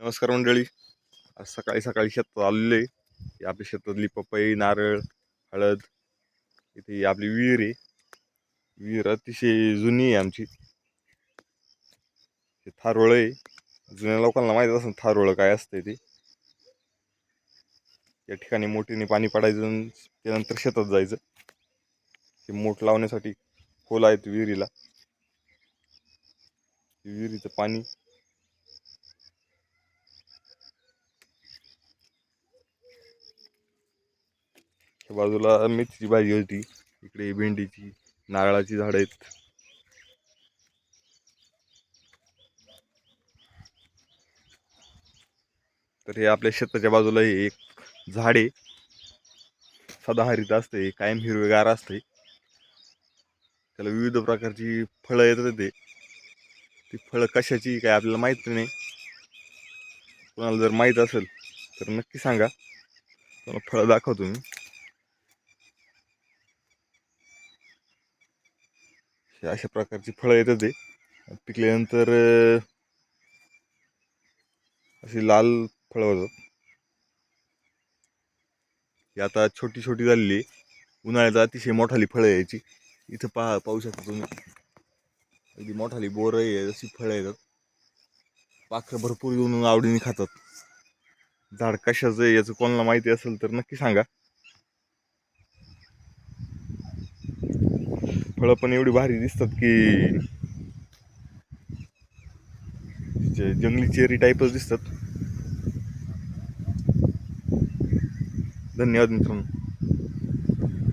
नमस्कार मंडळी. आज सकाळी सकाळी शेतात आलेलो आहे. आपल्या आपली शेतातली पपई नारळ हळद इथे आपली विहीर आहे. विहीर अतिशय जुनी आहे आमची. हे थारोळं आहे. जुन्या लोकांना माहीत असेल थारोळं काय असते ते. या ठिकाणी मोठीने पाणी पडायचं त्यानंतर शेतात जायचं. ते मोठ लावण्यासाठी खोल आहेत विहिरीला. विहिरीचं पाणी त्या बाजूला मेथीची भाजी होती. इकडे भेंडीची नारळाची झाडं आहेत. तर हे आपल्या शेताच्या बाजूला हे एक झाड आहे. सदाहरित असते कायम हिरवेगार असते. त्याला विविध प्रकारची फळं येतात ते. ती फळं कशाची काय आपल्याला माहीत नाही. कोणाला जर माहीत असेल तर नक्की सांगा. तुम्हाला फळं दाखवतो मी. अशा प्रकारची फळं येतात ते पिकल्यानंतर अशी लाल फळं होतात. ही आता छोटी छोटी झालेली आहे. उन्हाळ्यात अतिशय मोठाली फळं यायची इथं पहा पाहू शकता तुम्ही. अगदी मोठाली बोरं आहे अशी फळं येतात. पाखरं भरपूर येऊन आवडीने खातात. झाड कशाचं आहे याचं कोणाला माहिती असेल तर नक्की सांगा. फळं पण एवढी भारी दिसतात की जंगली चेरी टाईपच दिसतात. धन्यवाद मित्रांनो.